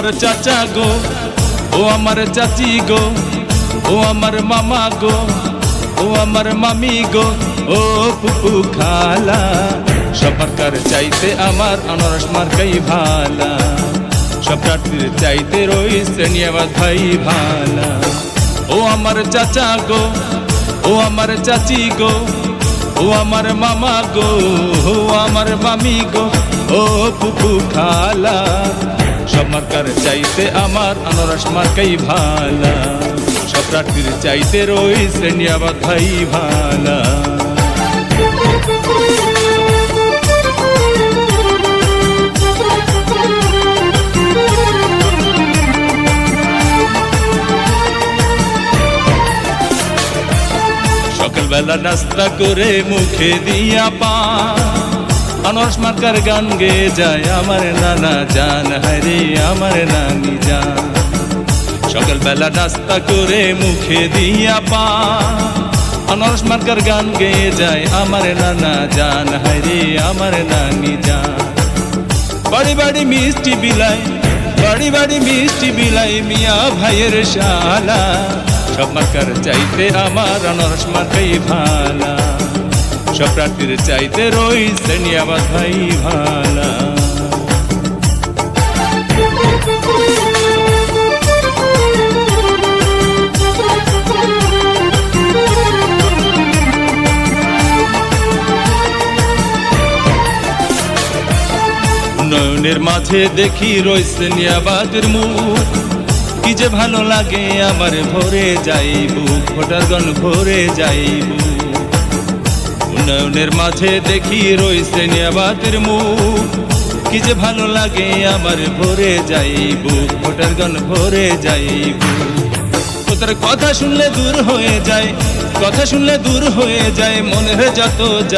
আমার চাচা গো, ও আমার চাচি গো, ও আমার মামা গো, ও আমার মামি গো, ও পুপু খালা। সফরকার চাইতে আমার আনারস মার্কাই ভালা। সব প্রার্থীর চাইতে রই শ্রেণীবাদ ভাই ভালা। ও আমার চাচা গো, ও আমার চাচি গো, ও আমার মামা গো, ও আমার মামি গো, ও পুপু খালা। সব চাইতে আমার আনারস মার্কাই ভালা। সব প্রার্থীর চাইতে রই শ্রেণীবাদ ভাই ভালা। সকালবেলা নাস্তা করে মুখে দিয়া পা আনস মার্কার গান গে যায় আমার নানা জান হরে আমার নানি জান। সকালবেলা নাস্তা করে মুখে দিয়া পা। আনস মার্কার গান গে যায় আমার নানা জান হরে আমার নানি জান। বাড়ি বাড়ি মিষ্টি বিলাই, বাড়ি বাড়ি মিষ্টি বিলাই মিয়া ভাইয়ের শালা। সব মার্কার চাইতে আমার আনারস মার্কাই ভালা। সব প্রার্থীর চাইতে রই শ্রেণি আমার ভাই ভালা। নয়নের মাঝে দেখি রয়েছে নিয়াবাদের মুখ। কি যে ভালো লাগে আমার ভরে যাইব ফোটার গন ভরে যাইব। উন্নয়নের মাঝে দেখি রয়েছে নিয়াবাতের মুখ। কি যে ভালো লাগে আমার ভরে যাইব, ভোটার গান ভরে যাইব। তার কথা শুনলে দূর হয়ে যায়, কথা শুনলে দূর হয়ে যায়, মনের যত